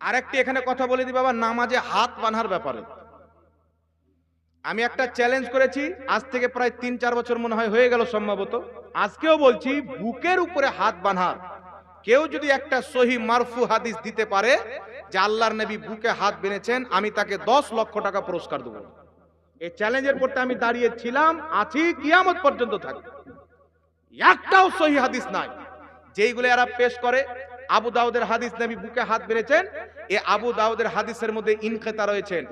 আরেকটি এখানে কথা বলে দিই বাবা, নামাজে হাত বাঁধার ব্যাপারে। আমি একটা চ্যালেঞ্জ করেছি, আজ থেকে প্রায় তিন চার বছর মনে হয় হয়ে গেল সম্ভবত। আজকেও বলছি, বুকের উপরে হাত বাঁধার। কেউ যদি একটা সহি মারফু হাদিস দিতে পারে যে আল্লাহর নবী বুকে হাত বেঁধেছেন, আমি তাকে দশ লক্ষ টাকা পুরস্কার দেবো। এই চ্যালেঞ্জের পড়তে আমি দাঁড়িয়ে ছিলাম, আছি কিয়ামত পর্যন্ত থাকবে। একটাও সহি হাদিস নাই। যেইগুলো এরা পেশ করে আবু দাউদের হাদিস নবী বুকে হাত বেড়েছেন। এ আবু দাউদের হাদিসের মধ্যে ইনকেতা রয়েছেন।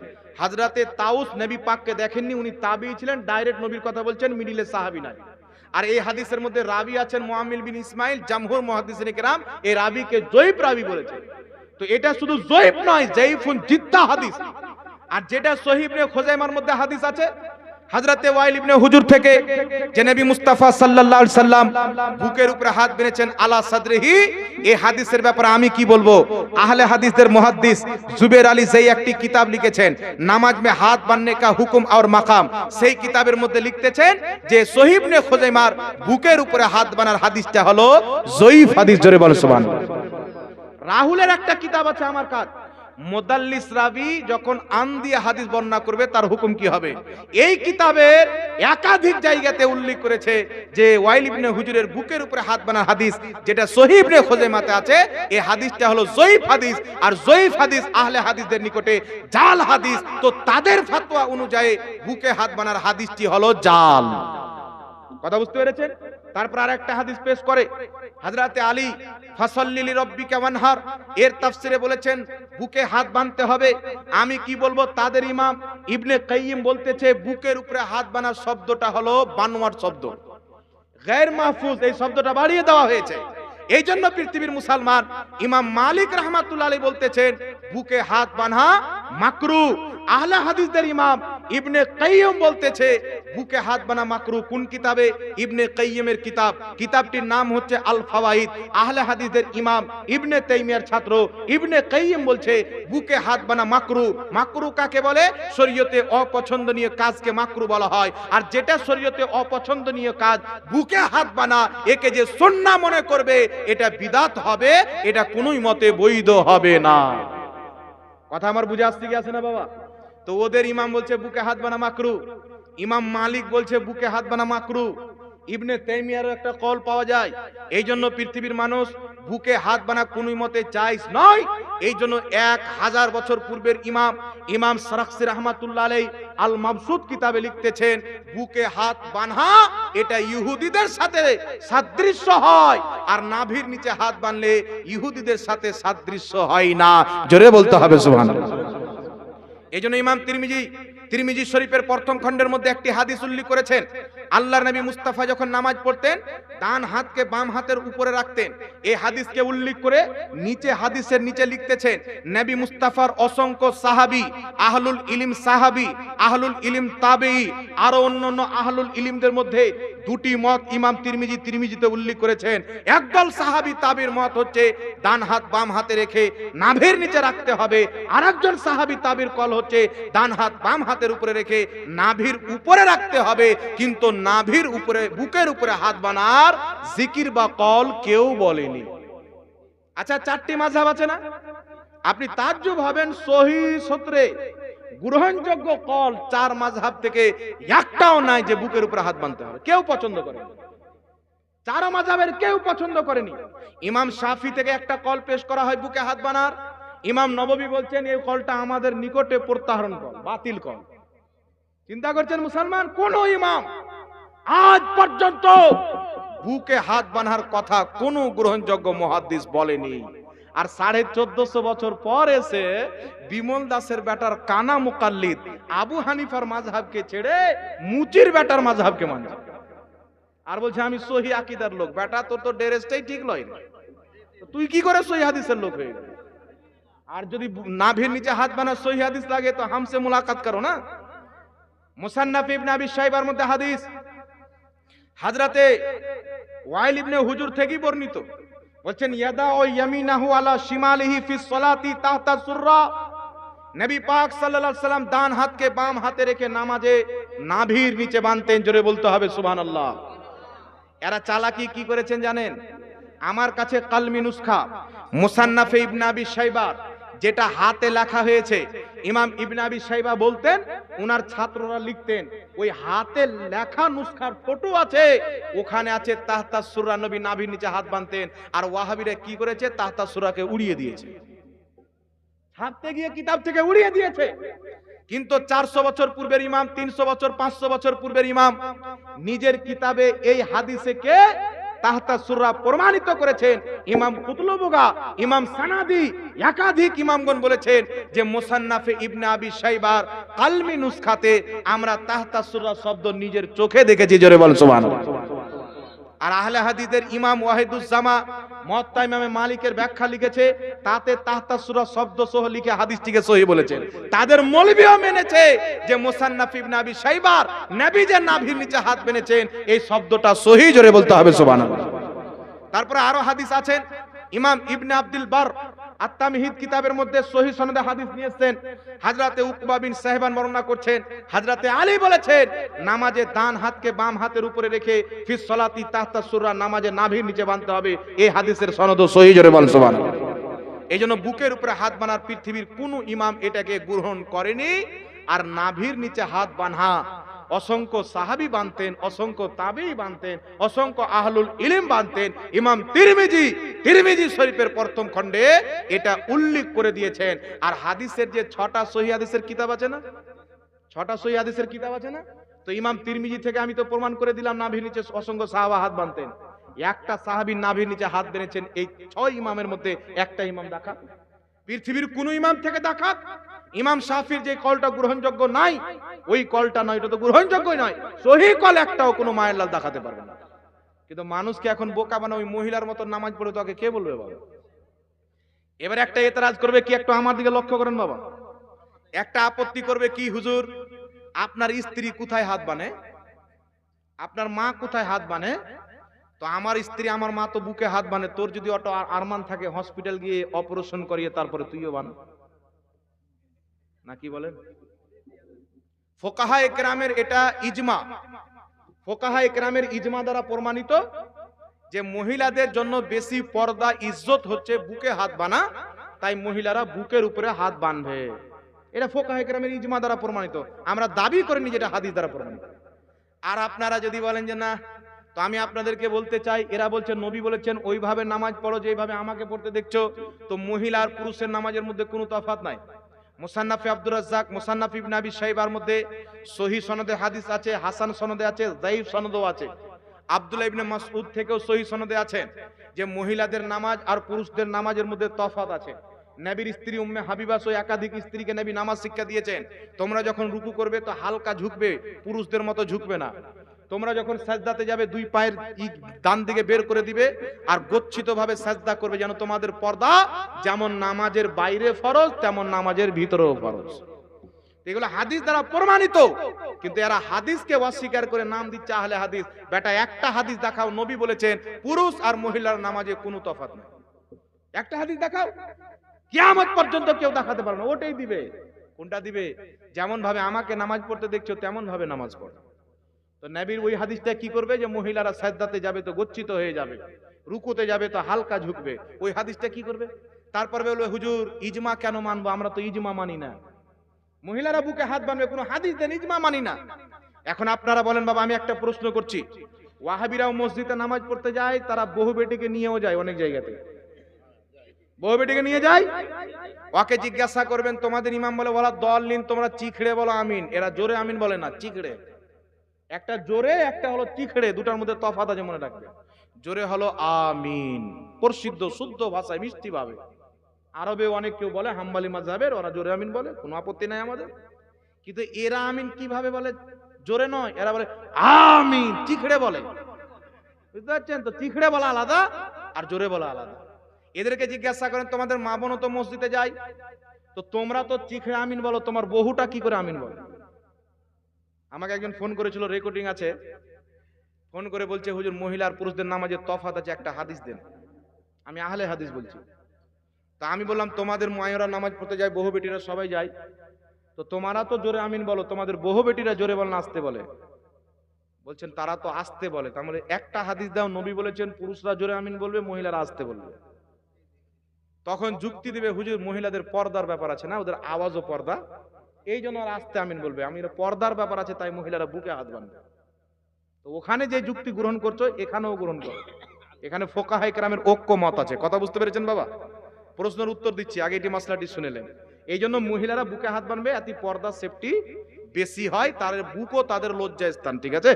হাজরাতে তাউস নবী পাককে দেখেননি, উনি তাবি ছিলেন, ডাইরেক্ট নবীর কথা বলছেন, মিডিলে সাহাবি নাই। আর এই হাদিসের মধ্যে রাবি আছেন মোহাম্মিল বিন ইসমাইল, জামহুর মুহাদ্দিসিন কেরাম এই রাবিকে জৈব রাবি বলেছেন। তো এটা শুধু জৈব নয় জয়ীফুন জিদ্দা হাদিস। আর যেটা সহিব নে খোজাইমার মধ্যে হাদিস আছে হযরতে ওয়াইল ইবনে হুজুর থেকে যে নবী মুস্তাফা সাল্লাল্লাহু আলাইহি সাল্লাম বুকের উপরে হাত বেঁধেছেন, আলা সাদরিহি? এই হাদিসের ব্যাপারে আমি কি বলব? আহলে হাদিসদের মুহাদ্দিস জুবের আলী যেই একটি কিতাব লিখেছেন, নামাজ মে হাত বাননে কা হুকুম আর মাকাম সেই কিতাবের মধ্যে লিখতেছেন যে সহিব নে খোজাইমার বুকের উপরে হাত বানার হাদিসটা হলো জয়ীফ হাদিস, জোরে বলো সুবহানাল্লাহ। রাহুলের একটা কিতাব আছে আমার কাছে। মোদাল্লিস রাবি যখন আন দিয়ে হাদিস বর্ণনা করবে, তার হুকুম কি হবে? এই কিতাবের একাধিক জায়গাতে উল্লেখ করেছে যে ওয়াইল ইবনে হুজুরের বুকের উপরে হাত বানার হাদিস, যেটা সহিহ ইবনে খোজাইমাতে আছে। এই হাদিসটা হলো জয়ীফ হাদিস, আর জয়ীফ হাদিস আহলে হাদিসদের নিকটে জাল হাদিস। তো তাদের ফতোয়া অনুযায়ী বুকে হাত বানার হাদিসটি হলো জাল। কথা বুঝতে পেরেছেন? তারপর আর একটা হাদিস পেশ করে। হাজরাতে আলী ফাসল্লিলি রব্বিকা ওয়ানহার। এর তাফসিরে বলেছেন, বুকে হাত বাঁধতে হবে। আমি কি বলব? তাদের ইমাম ইবনে কাইয়িম বলতেছে, বুকের উপরে হাত বানার শব্দটা হলো বানোয়ার শব্দ। গায়ের মাহফুজ এই শব্দটা বাড়িয়ে দেওয়া হয়েছে। এই জন্য পৃথিবীর মুসলমান, ইমাম মালিক রহমাতুল্লাহ বলতেছেন, বুকে হাত বাঁধা মাকরু। আহলে হাদিসদের ইমাম ইবনে কাইয়্যিম বলতেছে, বুকে হাত বানা মাকরু কোন কিতাবে? ইবনে কাইয়্যিমের কিতাব। কিতাবটির নাম হচ্ছে আল ফাওয়াইদ আহলে হাদিসদের ইমাম ইবনে তাইমিয়ার ছাত্র। ইবনে কাইয়্যিম বলছে, বুকে হাত বানা মাকরু। মাকরু কাকে বলে? শরীয়তে অপছন্দনীয় কাজকে মাকরু বলা হয়। আর যেটা শরীয়তে অপছন্দনীয় কাজ, বুকে হাত বানা, একে যে সুন্নাহ মনে করবে, এটা বিদাত হবে, এটা কোনোই মতে বৈধ হবে না। কথা আমার বুঝে আসছে কি আছে না বাবা? তো ওদের ইমাম বলছে, বুকে হাত বানা মাকরু। ইমাম মালিক বলছে, বুকে হাত বানা মাকরু। ইবনে তাইমিয়ারও একটা কল পাওয়া যায় এই জন্য পৃথিবীর মানুষ বুকে হাত বানা কোন মতে চাইস নয়। এই জন্য এক হাজার বছর পূর্বের ইমাম ইমাম সরাকসি রহমাতুল্লাহ আলাই আল মাবসুদ কিতাবে লিখতেছেন, বুকে হাত বানহা, এটা ইহুদিদের সাথে সাদৃশ্য হয়। আর নাভির নিচে হাত বানলে ইহুদিদের সাথে সাদৃশ্য হয় না। জোরে বলতে হবে, সুবহানাল্লাহ। এই জন্য ইমাম তিরমিজি তিরমিজি শরীফের প্রথম খণ্ডের মধ্যে একটি হাদিস উল্লেখ করেছেন, আল্লাহর নবী মুস্তাফা যখন নামাজ পড়তেন, ডান হাতকে বাম হাতের উপরে রাখতেন। এই হাদিসকে উল্লেখ করে নিচে হাদিসের নিচে লিখতেছেন, নবী মুস্তাফার অসংখ্য সাহাবি, আহলুল ইলিম সাহাবি, আহলুল ইলিম তাবেই আরও অন্যান্য আহলুল ইলিমদের মধ্যে দুটি মত ইমাম তিরমিজি তিরমিজিতে উল্লেখ করেছেন। একদল সাহাবি তাবির মত হচ্ছে, ডান হাত বাম হাতে রেখে নাভের নিচে রাখতে হবে। আরেকজন সাহাবি তাবির কল হচ্ছে, ডান হাত বাম হাতের উপরে রেখে নাভির উপরে রাখতে হবে। কিন্তু নাভির উপরে, বুকের উপরে হাত বানার জিকির বা কল কেউ বলেনি। আচ্ছা চারটি মাঝহাব আছে না? আপনি তাজ্জুব হবেন সহি সূত্রে। গ্রহণযোগ্য কল চার মাঝহাব থেকে একটাও নাই যে বুকের উপরে হাত বাঁধতে হবে। কেউ পছন্দ করে চার মাঝহাবের কেউ পছন্দ করেনি। ইমাম শাফি থেকে একটা কল পেশ করা হয় বুকে হাত বানার। ইমাম নববী বলছেন, এই কলটা আমাদের নিকটে প্রত্যাহরণ কল, বাতিল কল। চিন্তা করছেন মুসলমান? কোন ইমাম আজ পর্যন্ত বুকে হাত বানার কথা কোনো গ্রহণযোগ্য মহাদ্দিস বলেনি। আর সাড়ে চোদ্দশো বছর পর এসে বিমল দাসের বেটার কানা মুকাল্লিদ আবু হানিফার মাঝহাবকে ছেড়ে মুচির বেটার মাঝহাবকে মানে। আর বলছে, আমি সহি আকিদার লোক, বেটা তোর তো ড্রেসটাই ঠিক লয় তুই কি করে সহি হাদিসের লোক হয়ে গেলি? আর যদি নাভির নিচে হাত বানা সহি হাদিস লাগে, তো হামসে মুলাকাত করো না? মুসান্নাফ ইবনে আবি শাইবার মধ্যে হাদিস। হাজরাতে ওয়াইল ইবনে হুজুর থেকেই বর্ণিত। বলছেন, ইয়াদা ও ইয়ামিনাহু আলা শিমালিহি ফিস সালাতি তাহতা সুররা। নবী পাক সাল্লাল্লাহু আলাইহি সাল্লাম ডান হাতকে বাম হাতে রেখে নামাজে নাভির নিচে বাঁধতেন জোরে বলতে হবে, সুবহানাল্লাহ। এরা চালাকি কি করেছেন জানেন? আমার কাছে কালমি নুসখা, মুসান্নাফে ইবনে আবি শাইবার। যেটা হাতে লেখা হয়েছে। ইমাম ইবনাবি সাইবা বলতেন ওনার ছাত্ররা লিখতেন, ওই হাতে লেখা নুসখার ফটো আছে, ওখানে আছে তাহতা সুরা নবী নাভির নিচে হাত বাঁধতেন, আর ওয়াহাবিরা কি করেছে? তাহতা সুরাকে উড়িয়ে দিয়েছে। ছাপতে গিয়ে কিতাব থেকে উড়িয়ে দিয়েছে। কিন্তু চারশো বছর পূর্বের ইমাম, তিনশো বছর, পাঁচশো বছর পূর্বের ইমাম, নিজের কিতাবে এই হাদিসে কে তাহতা সুরা প্রমাণিত করেছেন। ইমাম কুতলবুগা, ইমাম সানাদি, একাধিক ইমামগণ বলেছেন যে মোসান্নাফে ইবনে আবি সাইবার কালমি নুসখাতে আমরা তাহতা সুরা শব্দ নিজের চোখে দেখেছি। জোরে বল, সুবহানাল্লাহ। আর আহলে হাদিদের ইমাম ওয়াহিদুজ্জামা মত্তা ইমামে মালিকের ব্যাখ্যা লিখেছে, তাতে তাহতা সুরা শব্দ সহ লিখে হাদিসটিকে সহি বলেছেন। তাদের মৌলবিও মেনেছে যে মুসান্নাফ ইবনে আবি শাইবার নবী যে নাভির নিচে হাত মেনেছেন, এই শব্দটা সহি জোরে বলতে হবে, সুবহানাল্লাহ। তারপরে আরও হাদিস আছেন ইমাম ইবনে আব্দুল বার আত্মামিহিদ কিতাবের মধ্যে সহি সনদে হাদিস নিয়েছেন। হাজরাতে উকবা বিন সাহেবান বর্ণনা করছেন, হাজরাতে আলী বলেছেন, নামাজে ডান হাতকে বাম হাতের উপরে রেখে ফিস সলাতি তাহতা সুরা নামাজে নাভির নিচে বাঁধতে হবে। এই হাদিসের সনদ সহি, জোরে বল সুবহানাল্লাহ। এই জন্য বুকের উপরে হাত বানার পৃথিবীর কোন ইমাম এটাকে গ্রহণ করেনি, আর নাভির নিচে হাত বাঁধা। অসংখ্য সাহাবি বানতেন, অসংখ্য তাবেই বানতেন, অসংখ্য আহলুল ইলিম বানতেন। ইমাম তিরমিজি তিরমিজি শরীফের প্রথম খণ্ডে এটা উল্লেখ করে দিয়েছেন। আর হাদিসের যে ছটা সহি হাদিসের কিতাব আছে না? ছটা সহি হাদিসের কিতাব আছে না? তো ইমাম তিরমিজি থেকে আমি তো প্রমাণ করে দিলাম, নাভির নিচে অসংখ্য সাহাবা হাত বানতেন। একটা সাহাবীর নাভির নিচে হাত বেঁধেছেন, এই ছয় ইমামের মধ্যে একটা ইমাম দেখা পৃথিবীর কোন ইমাম থেকে দেখাক ইমাম শাফির যে কলটা গ্রহণযোগ্য নাই ওই কলটা নয়, এটা তো গ্রহণযোগ্যই নয়। সহি কল একটাও কোনো মায়ের লাল দেখাতে পারবে না। কিন্তু মানুষকে এখন বোকা বানা ওই মহিলার মতো নামাজ পড়ে তোকে কে বলবে বাবা? এবার একটা এতরাজ করবে কি একটু আমার দিকে লক্ষ্য করেন বাবা। একটা আপত্তি করবে কি, হুজুর, আপনার স্ত্রী কোথায় হাত বানে? আপনার মা কোথায় হাত বানে? তো আমার স্ত্রী আমার মা তো বুকে হাত বানে, তোর যদি অটো আরমান থাকে হসপিটাল গিয়ে অপারেশন করিয়ে তারপরে তুইও বান। না কি বলেন? ফোকাহা একরামের এটা ইজমা। ফোকাহা একরামের ইজমা দ্বারা প্রমাণিত যে মহিলাদের জন্য বেশি পর্দা, ইজ্জত হচ্ছে বুকে হাত বানা, তাই মহিলারা বুকের উপরে হাত বাঁধবে এটা ফোকাহা একরামের ইজমা দ্বারা প্রমাণিত। আমরা দাবি করিনি যেটা হাদিস দ্বারা প্রমাণিত। আর আপনারা যদি বলেন যে না, তো আমি আপনাদেরকে বলতে চাই, এরা বলছেন নবী বলেছেন, ওইভাবে নামাজ পড়ো যেভাবে আমাকে পড়তে দেখছ। তো মহিলা আর পুরুষের নামাজের মধ্যে কোনো তফাৎ নাই। মুসান্নাফি আব্দুর রাজ্জাক, মুসান্নাফ ইবনে আবি শাইবার মধ্যে সহি সনদে হাদিস আছে, হাসান সনদে আছে, যাইফ সনদও আছে। আব্দুল্লাহ ইবনে মাসউদ থেকেও সহি সনদে আছেন যে মহিলাদের নামাজ আর পুরুষদের নামাজের মধ্যে তফাৎ আছে। নবীর স্ত্রী উম্মে হাবিবা সহ একাধিক স্ত্রীকে নবী নামাজ শিক্ষা দিয়েছেন। তোমরা যখন রুকু করবে তো হালকা ঝুঁকবে, পুরুষদের মতো ঝুঁকবে না। তোমরা যখন সাজদাতে যাবে, দুই পায়ের ডান দিকে বের করে দিবে আর গচ্ছিত ভাবে সাজদা করবে যেন তোমাদের পর্দা যেমন নামাজের বাইরে ফরজ, তেমন নামাজের ভিতরেও ফরজ। এগুলো হাদিস দ্বারা প্রমাণিত, কিন্তু এরা হাদিসকে অস্বীকার করে নাম দিচ্ছে আহলে হাদিস। বেটা, একটা হাদিস দেখাও, নবী বলেছেন, পুরুষ আর মহিলার নামাজে কোনো তফাৎ নেই। একটা হাদিস দেখাও, কিয়ামত পর্যন্ত কেউ দেখাতে পারবে না, ওটাই দিবে। কোনটা দিবে? যেমন ভাবে আমাকে নামাজ পড়তে দেখছ তেমন ভাবে নামাজ পড়ো। তো নবীর ওই হাদিসটা কি করবে? যে মহিলারা সাজদাতে যাবে তো গচ্ছিত হয়ে যাবে, রুকুতে যাবে তো হালকা ঝুঁকবে। ওই হাদিসটা কি করবে? তারপর বলবে, হুজুর, ইজমা কেন মানবো? আমরা তো ইজমা মানি না। মহিলারা বুকে হাত বানবে, কোনো হাদিস দেন, ইজমা মানি না। এখন আপনারা বলেন, বাবা, আমি একটা প্রশ্ন করছি। ওয়াহাবিরাও মসজিদে নামাজ পড়তে যায়, তারা বহু বেটিকে নিয়েও যায় অনেক জায়গাতে। বহু বেটিকে নিয়ে যায়? ওকে জিজ্ঞাসা করবেন, তোমাদের ইমাম বলে, বলা দল নিন, তোমরা চিখড়ে বলো, আমিন। এরা জোরে আমিন বলে না, চিখড়ে। একটা জোরে, একটা হলো চিখড়ে দুটার মধ্যে তফাত আছে মনে রাখবে। জোরে হলো আমিন, প্রসিদ্ধ, শুদ্ধ ভাষায়, মিষ্টি ভাবে। আরবে অনেক কেউ বলে, হাম্বালি মাযহাবের, ওরা জোরে আমিন বলে, কোনো আপত্তি নাই আমাদের। কিন্তু এরা আমিন কীভাবে বলে? জোরে নয়, এরা বলে, আমিন চিখড়ে বলে। বুঝতে পারছেন? তো চিখড়ে বলা আলাদা, আর জোরে বলা আলাদা। এদেরকে জিজ্ঞাসা করেন, তোমাদের মা বোনও তো মসজিদে যায়? তো তোমরা তো চিখড়ে আমিন বলো, তোমার বহুটা কি করে আমিন বলো? আমাকে একজন ফোন করেছিল রেকর্ডিং আছে। ফোন করে বলছে, হুজুর, মহিলা আর পুরুষদের নামাজের তফাত আছে, একটা হাদিস দেন। আমি আহলে হাদিস বলছি। তা আমি বললাম, তোমাদের মায়েরা নামাজ পড়তে যায়, বহু বেটিরা সবাই যায়। তো তোমারা তো জোরে আমিন বলো, তোমাদের বহু বেটিরা জোরে বল না আসতে বলে। বলছেন, তারা তো আসতে বলে। তার মানে একটা হাদিস দাও, নবী বলেছেন, পুরুষরা জোরে আমিন বলবে, মহিলারা আসতে বলবে। তখন যুক্তি দিবে, হুজুর, মহিলাদের পর্দার ব্যাপার আছে না, ওদের আওয়াজও পর্দা। এই জন্য ওরা আস্তে আমিন বলবে। আমি পর্দার ব্যাপার আছে, তাই মহিলারা বুকে হাত বাঁধবে। তো ওখানে যে যুক্তি গ্রহণ করছ, এখানেও গ্রহণ করো। এখানে ফোকা হাই ক্রামের ঐক্য মত আছে। কথা বুঝতে পেরেছেন বাবা? প্রশ্নের উত্তর দিচ্ছি, আগে এটি মাসলাটি শুনেলেন এই জন্য মহিলারা বুকে হাত বানবে এতে পর্দা সেফটি বেশি হয় তার বুকও তাদের লজ্জা স্থান, ঠিক আছে?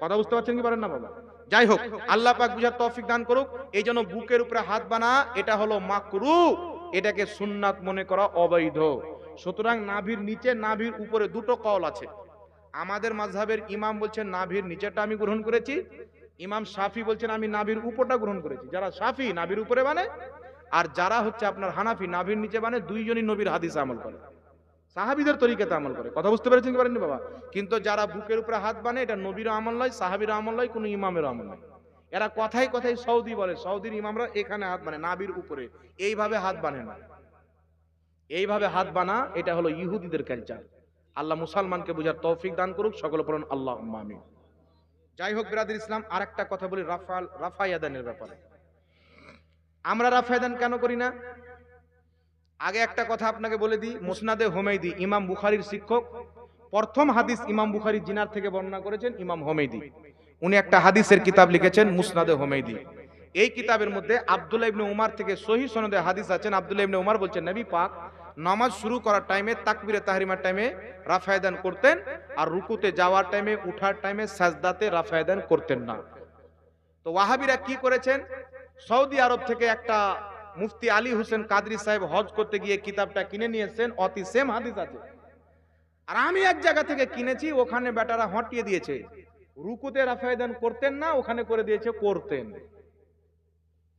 কথা বুঝতে পারছেন কি পারেন না বাবা? যাই হোক, আল্লাহ পাক বুঝার তৌফিক দান করুক। এই জন্য বুকের উপরে হাত বানা এটা হলো মাকরু। এটাকে সুন্নাত মনে করা অবৈধ। সুতরাং নাভির নিচে নাভির উপরে দুটো কল আছে। আমাদের মাঝহাবের ইমাম বলছেন, নাভির নিচেটা আমি গ্রহণ করেছি। ইমাম শাফি বলছেন, আমি নাভির উপরটা গ্রহণ করেছি। যারা সাফি নাভির উপরে মানে? আর যারা হচ্ছে আপনার হানাফি, নাভির নিচে মানে দুইজনই নবীর হাদিস আমল করে। সাহাবিদের তরিকাতে আমল করে। কথা বুঝতে পেরেছেন কি পারেননি বাবা? কিন্তু যারা বুকের উপরে হাত বানে এটা নবীর আমল নয় সাহাবির আমল নয়, কোনো ইমামের আমল নয়। এরা কথাই কথাই সৌদি বলে, সৌদির ইমামরা এখানে হাত বানে নাবির উপরে। এইভাবে হাত বানে না। এইভাবে হাত বানা, এটা হলো ইহুদিদের কালচার আল্লাহ মুসলমানকে বোঝার তৌফিক দান করুক, সকল পড়ুন আল্লাহ আমিন। যাই হোক, বিরাদির ইসলাম আর একটা কথা বলি রাফাল রাফায়াদানের ব্যাপারে। আমরা রাফায়াদান কেন করি না? আগে একটা কথা আপনাকে বলে দিই, মুসনাদে হোমেদি ইমাম বুখারির শিক্ষক। প্রথম হাদিস ইমাম বুখারি জিনার থেকে বর্ণনা করেছেন, ইমাম হোমেদি উনি একটা হাদিসের কিতাব লিখেছেন, মুসনাদে হোমেদি এই কিতাবের মধ্যে আব্দুল্লাহ ইবনে উমার থেকে সহি সনদে হাদিস আছেন আব্দুল্লাহ ইবনে উমার বলছেন, নবী পাক নামাজ শুরু করার টাইমে তাকবিরে তাহরিমার টাইমে রাফায়দান করতেন আর রুকুতে যাওয়ার টাইমে উঠার টাইমে সাজদাতে রাফায়দান করতেন না। তো ওয়াহাবিরা কি করেছেন? সৌদি আরব থেকে একটা মুফতি আলী হোসেন কাদরি সাহেব হজ করতে গিয়ে কিতাবটা কিনে নিয়েছেন, অতি সেম হাদিস আছে। আর আমি এক জায়গা থেকে কিনেছি, ওখানে বেটারা হটিয়ে দিয়েছে। রুকুতে রাফায়দান করতেন না, ওখানে করে দিয়েছে, করতেন।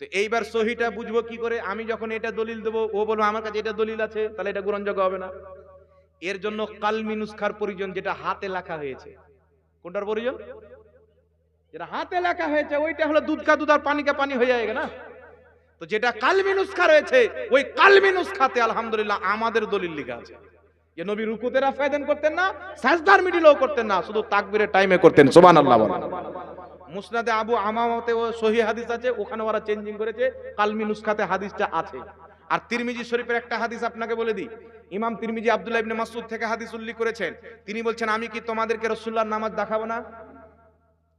তো এইবার সহিটা বুঝব কি করে? আমি যখন এটা দলিল দেবো ও বলব আমার কাছে এটা দলিল আছে তাহলে এটা গ্রহণযোগ্য হবে না। এর জন্য কালমি নুসখার প্রয়োজন যেটা হাতে লেখা হয়েছে। কোনটার প্রয়োজন? যেটা হাতে লেখা হয়েছে ওইটা হলো দুধ কা দুধ আর পানি কা পানি হয়ে যায় না? তো যেটা কালমি নুসখা রয়েছে ওই কালমি নুসখাতে আলহামদুলিল্লাহ আমাদের দলিল লেখা আছে। যে নবী রুকুতে রাফায়দান করতেন না সাজদার মিডিলেও করতেন না শুধু তাকবীরের টাইমে করতেন সুবহানাল্লাহ বলেন। মুসনাদে আবু আমামতে ও সহি হাদিস আছে, ওখানে ওরা চেঞ্জিং করেছে, কালমি নুসখাতে হাদিসটা আছে। আর তিরমিজি শরীফের একটা হাদিস আপনাকে বলে দিই, ইমাম তিরমিজি আব্দুল্লাহ ইবনে মাসউদ থেকে হাদিস উল্লেখ করেছেন, তিনি বলছেন, আমি কি তোমাদেরকে রাসূলুল্লাহর নামাজ দেখাবো না?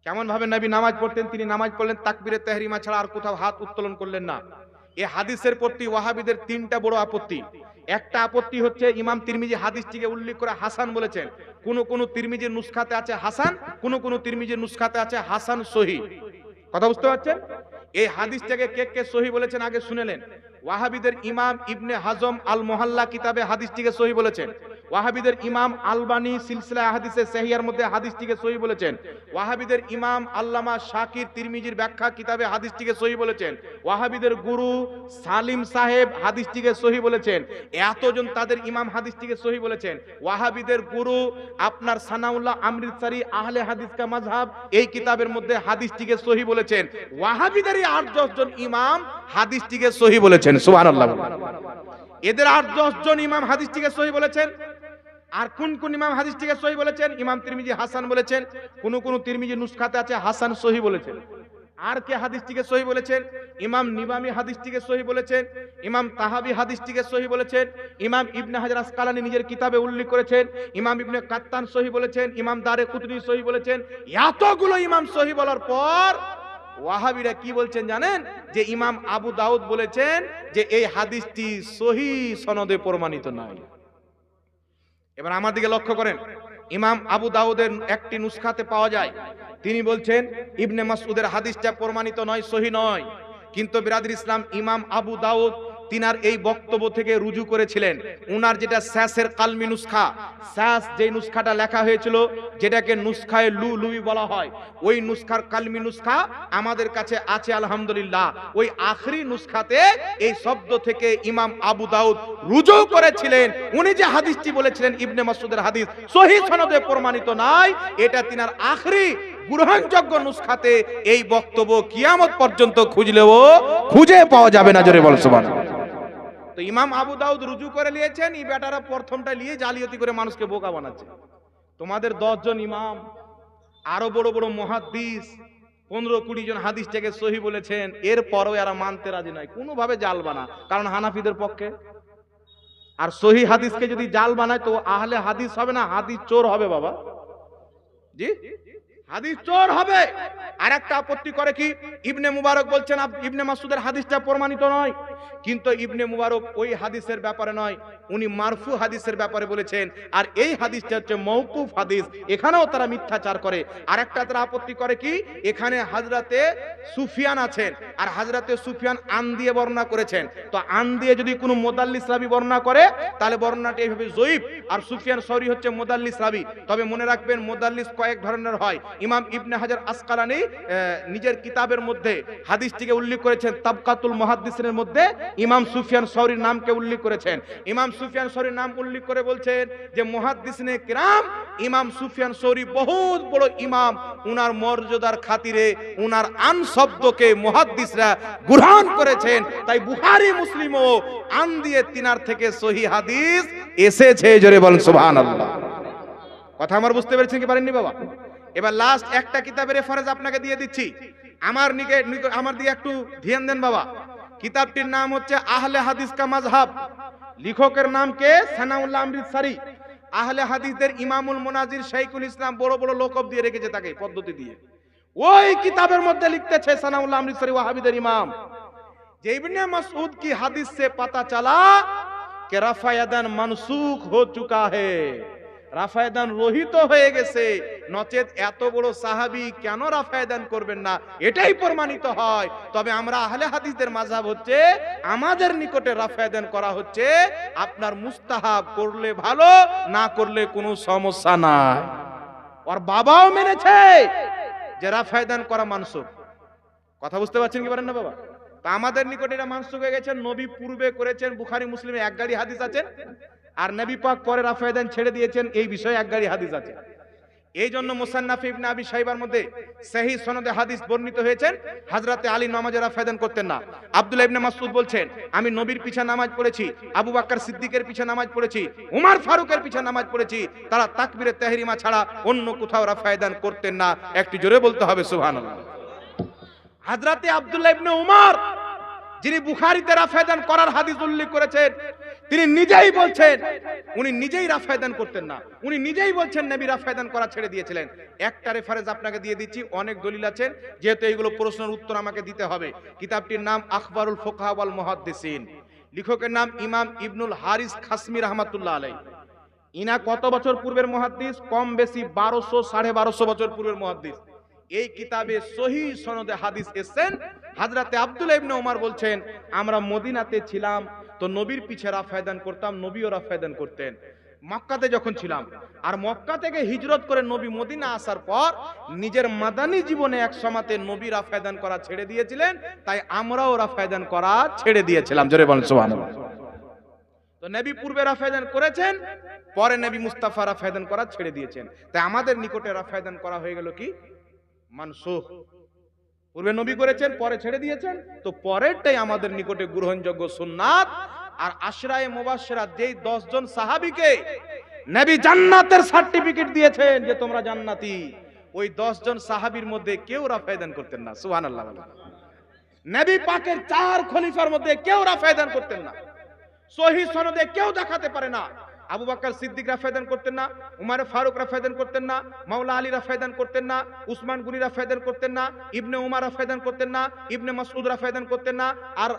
কেমন ভাবে নবী নামাজ পড়তেন, তিনি নামাজ পড়লেন তাকবীরে তাহরিমা ছাড়া আর কোথাও হাত উত্তোলন করলেন না। এই হাদিসের প্রতি ওয়াহাবিদের তিনটা বড় আপত্তি। একটা আপত্তি হচ্ছে ইমাম তিরমিজি হাদিসটিকে উল্লেখ করে হাসান বলেছেন। কোন কোন তিরমিজির নুসখাতে আছে হাসান, কোন কোন তিরমিজির নুসখাতে আছে হাসান সহি। কথা বুঝতে পারছেন? এই হাদিসটাকে কে কে সহি বলেছেন আগে শুনেলেন ওয়াহাবিদের ইমাম ইবনে হাজম আল মোহাল্লা কিতাবে হাদিসটিকে সহি বলেছেন। ওয়াহাবিদের ইমাম আলবানি সিলসিলা হাদিসে সেহিয়ার মধ্যে হাদিসটিকে সহি বলেছেন। ওয়াহাবিদের ইমাম আল্লামা শাকির তিরমিজির ব্যাখ্যা কিতাবে হাদিসটিকে সহি বলেছেন। ওয়াহাবিদের গুরু সালিম সাহেব হাদিসটিকে সহি বলেছেন। এতজন তাদের ইমাম হাদিসটিকে সহি বলেছেন। ওয়াহাবিদের গুরু আপনার সানাউল্লাহ আমৃতসারি আহলে হাদিস কা মাযহাব এই কিতাবের মধ্যে হাদিসটিকে সহি বলেছেন। ওয়াহাবিদেরই আট জন ইমাম হাদিসটিকে সহি বলেছেন। সুবহানাল্লাহ। এদের আট জন ইমাম হাদিসটিকে সহি বলেছেন। আর কোন কোন ইমাম হাদিসটিকে সহি বলেছেন? ইমাম তিরমিজি হাসান বলেছেন, কোন কোন তিরমিজি নুসখাতে আছে, হাসান সহি বলেছেন। আর কে হাদিসটিকে সহি বলেছেন? ইমাম নিবামি হাদিসটিকে সহি বলেছেন, ইমাম তাহাবি হাদিসটিকে সহি বলেছেন, ইমাম ইবনে হাজার আসকালানি নিজের কিতাবে উল্লেখ করেছেন, ইমাম ইবনে কাত্তান সহি বলেছেন, ইমাম দারে কুতুনি সহি বলেছেন। এতগুলো ইমাম সহি বলার পর ওয়াহাবিরা কি বলছেন জানেন? যে ইমাম আবু দাউদ বলেছেন যে এই হাদিসটি সহি সনদে প্রমাণিত নয় এবার আমার দিকে লক্ষ্য করেন। ইমাম আবু দাউদের একটি নুসখাতে পাওয়া যায়। তিনি বলছেন, ইবনে মাসউদের হাদিসটা প্রমাণিত নয়, সহি নয়। কিন্তু বিরাদির ইসলাম ইমাম আবু দাউদ তিনার এই বক্তব্য থেকে রুজু করেছিলেন। উনার যেটা স্যাসের কালমি নুসখা, স্যাস যে নুসখাটা লেখা হয়েছিল, যেটাকে নুসখায় লু লুই বলা হয়, ওই নুসখার কালমি নুসখা আমাদের কাছে আছে আলহামদুলিল্লাহ। ওই আখরি নুসখাতে এই শব্দ থেকে ইমাম আবু দাউদ রুজু করেছিলেন। উনি যে হাদিসটি বলেছিলেন, ইবনে মাসুদের হাদিস, সহি সনদে প্রমাণিত নাই, এটা তিনার আখরি গ্রহণযোগ্য নুসখাতে এই বক্তব্য কিয়ামত পর্যন্ত খুঁজলেও খুঁজে পাওয়া যাবে না, জোরে বল সুবহানাল্লাহ। তো ইমাম আবু দাউদ রুজু করে নিয়েছেন, এই বেটারা প্রথমটা নিয়ে জালিয়াতি করে মানুষকে বোকা বানাচ্ছে। তোমাদের দশজন ইমাম, আরও বড় বড় মহাদিস পনেরো কুড়ি জন হাদিসটাকে সহি বলেছেন, এরপরও এরা মানতে রাজি নয়। কোনোভাবে জাল বানা, কারণ হানাফিদের পক্ষে। আর সহি হাদিসকে যদি জাল বানায়, তো আহলে হাদিস হবে না, হাদিস চোর হবে বাবা। জি? হাদিস চোর হবে। আর একটা আপত্তি করে কি? ইবনে মুবারক বলছেন ইবনে মাসুদের হাদিসটা প্রমাণিত নয়। কিন্তু ইবনে মুবারক ওই হাদিসের ব্যাপারে নয়, উনি মারফু হাদিসের ব্যাপারে বলেছেন, আর এই হাদিসটা হচ্ছে মৌকুফ হাদিস, এখানেও তারা মিথ্যাচার করে। আর একটা তারা আপত্তি করে কি? এখানে হাজরাতে সুফিয়ান আছেন, আর হাজরাতে সুফিয়ান আন দিয়ে বর্ণনা করেছেন। তো আন দিয়ে যদি কোনো মোদাল্লিস রাবি বর্ণনা করে, তাহলে বর্ণনাটা এইভাবে জয়ীব আর সুফিয়ান সরি হচ্ছে মোদাল্লিস রাবি। তবে মনে রাখবেন, মোদাল্লিস কয়েক ধরনের হয়। ইমাম ইবনে হাজার আসকালানি নিজের কিতাবের মধ্যে হাদিসটিকে উল্লেখ করেছেন, তাবকাতুল মুহাদ্দিসিনের মধ্যে ইমাম সুফিয়ান সৌরির নামকে উল্লেখ করেছেন। ইমাম সুফিয়ান সৌরির নাম উল্লেখ করে বলছেন যে, মুহাদ্দিসিনে কিরাম, ইমাম সুফিয়ান সৌরি বহুত বড় ইমাম। উনার মর্যাদার খাতিরে উনার আন শব্দকে মুহাদ্দিসরা গ্রহণ করেছেন। তাই বুখারী মুসলিমও আন দিয়ে তিনার থেকে সহি হাদিস এসেছে, জোরে বলেন সুবহানাল্লাহ। কথা আমার বুঝতে পেরেছেন কি পারেননি বাবা? এবার লাস্ট একটা কিতাবের রেফারেন্স আপনাকে দিয়ে দিচ্ছি। আমার নিকে আমার দিকে একটু ধ্যান দেন বাবা। কিতাবটির নাম হচ্ছে আহলে হাদিস কা মাজহাব লেখকের নাম কে? সানাউল্লাহ আমৃতসারি আহলে হাদিসদের ইমামুল মোনাজির শাইখুল ইসলাম বড় বড় লোকব দিয়ে রেখেছে তাকে পদ্ধতি দিয়ে। ওই কিতাবের মধ্যে লিখতেছে সানাউল্লাহ আমৃতসারি ওয়াহাবিদের ইমাম। যে ইবনে মাসউদ কি হাদিস সে পাতা চালা, কে রাফায়াদান মানসুখ হো চুকা হে। রাফায়দান রহিত হয়ে গেছে। নচেত এত বড় সাহাবি কেন রাফায়দান করবেন না? এটাই প্রমাণিত হয়। তবে আমরা আহলে হাদিসদের মাযহাব হচ্ছে, আমাদের নিকটে রাফায়দান করা হচ্ছে, আপনার মুস্তাহাব করলে ভালো, না করলে কোনো সমস্যা নাই। ওর বাবাও মেনেছে যে রাফায়দান করা মানসুক কথা বুঝতে পারছেন কি পারেন না বাবা? তা আমাদের নিকটে এটা মানসুখ হয়ে গেছেন, নবী পূর্বে করেছেন, বুখারি, মুসলিমে এক গাড়ি হাদিস আছে। আর নবী পাক পরে রাফায়দান ছেড়ে দিয়েছেন, এই বিষয়ে এক হাদিস আছে। এই জন্য মুসান্নাফ ইবনে আবি সাইবার মধ্যে সহি সনদে হাদিস বর্ণিত হয়েছেন হযরতে আলী নামাজে রাফায়দান করতেন না। আব্দুল্লাহ ইবনে মাসউদ বলছেন, আমি নবীর পিছে নামাজ পড়েছি, আবু বকর সিদ্দিকের পিছে নামাজ পড়েছি, উমর ফারুকের পিছে নামাজ পড়েছি, তারা তাকবীরে তাহরিমা ছাড়া অন্য কোথাও রাফায়দান করতেন না। একটু জোরে বলতে হবে, সুবহানাল্লাহ। হাজরাতে আব্দুল্লাহ ইবনে উমর, যিনি বুখারীতে রাফায়দান করার হাদিস উল্লেখ করেছেন তিনি নিজেই বলছেন, উনি নিজেই রাফায়দান করতেন না। উনি নিজেই বলছেন, নবী রাফায়দান করা ছেড়ে দিয়েছিলেন। একটা রেফারেন্স আপনাকে দিয়ে দিচ্ছি, অনেক দলিল আছেন যেহেতু এইগুলো প্রশ্নের উত্তর আমাকে দিতে হবে। কিতাবটির নাম আখবারুল ফোকাহ ওয়াল মুহাদ্দিসিন। লেখকের নাম ইমাম ইবনুল হারিস খাসমি রহমাতুল্লাহ আলাই ইনা কত বছর পূর্বের মহাদ্দিস? কম বেশি বারোশো, সাড়ে বারোশো বছর পূর্বের মুহাদ্দিস। এই কিতাবে সহি সনদে হাদিস এসেছেন। হাজরাতে আব্দুল ইবনে ওমর বলছেন, আমরা মদিনাতে ছিলাম তো নবীর পিছে রাফায়দান করতাম, নবীও রাফায়দান করতেন। মক্কাতে যখন ছিলাম, আর মক্কা থেকে হিজরত করে নবী মদিনা আসার পর নিজের মাদানী জীবনে এক সমাতে নবী রাফায়দান করা ছেড়ে দিয়েছিলেন, তাই আমরাও রাফায়দান করা ছেড়ে দিয়েছিলাম। জোরে বলেন তো নবী পূর্বে রাফায়দান করেছেন, পরে নবী মুস্তাফা রাফায়দান করা ছেড়ে দিয়েছেন। তাই আমাদের নিকটে রাফায়দান করা হয়ে গেল কি? মানসুখ। পূর্বে নবী করেছেন, পরে ছেড়ে দিয়েছেন। তো পরেরটাই আমাদের নিকটে গ্রহণযোগ্য সুন্নাত। আর আশরায়ে মুবাশশিরা যেই 10 জন সাহাবীকে নবী জান্নাতের সার্টিফিকেট দিয়েছেন যে তোমরা জান্নাতি, ওই 10 জন সাহাবীর মধ্যে কেউ রাফায়দান করতেন না। সুবহানাল্লাহ বলেন। নবী পাকের চার খলিফার মধ্যে কেউ রাফায়দান করতেন না। সহি সনদে কেউ দেখাতে পারে না। আবু বকর সিদ্দিক রাফায়দান করতেন না, উমারে ফারুক রাফায়দান করতেন না, মাওলা আলী রাফায়দান করতেন না, উসমান গুনি রাফায়দান করতেন না, ইবনে উমার রাফায়দান করতেন না, ইবনে মাসউদ রাফায়দান করতেন না, আর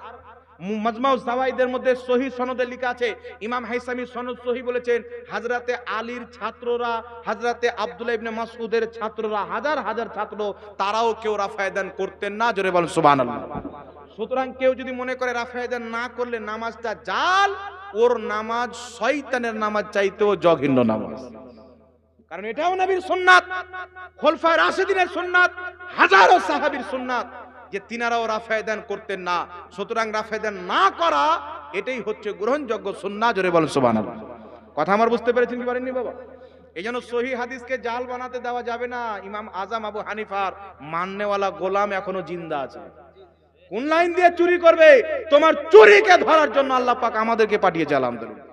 মাজমাউ জাওয়াইদের মধ্যে সহি সনদে লেখা আছে, ইমাম হাইসামি সনদ সহি বলেছেন, হাজরাতে আলীর ছাত্ররা, হাজরাতে আব্দুল্লাহ ইবনে মাসউদের ছাত্ররা, হাজার হাজার ছাত্র, তারাও কেউ রাফায়দান করতেন না, জোরে বলেন সুবহানাল্লাহ। সুতরাং কেউ যদি মনে করে রাফায়দান না করলে নামাজটা জাল ওর নামাজ শয়তানের নামাজ চাইতেও জঘন্য নামাজ। কারণ এটাও নবীর সুন্নাত। খোলফায় রাশিদিনের সুন্নাত, হাজারো সাহাবীর সুন্নাত, যে তিনারাও রাফায়দান করতেন না। সুতরাং রাফায়দান না করা, এটাই হচ্ছে গ্রহণযোগ্য সুন্নাত জোরে বলেন সুবহানাল্লাহ। কথা আমার বুঝতে পেরেছেন কি পারেননি বাবা? এই জন্য সহি হাদিসকে জাল বানাতে দেওয়া যাবে না। ইমাম আজম আবু হানিফার মাননেওয়ালা গোলাম এখনও জিন্দা আছে। কোন লাইন দিয়ে চুরি করবে? তোমার চুরিকে ধরার জন্য আল্লাহ পাক আমাদেরকে পাঠিয়েছে আলহামদুলিল্লাহ।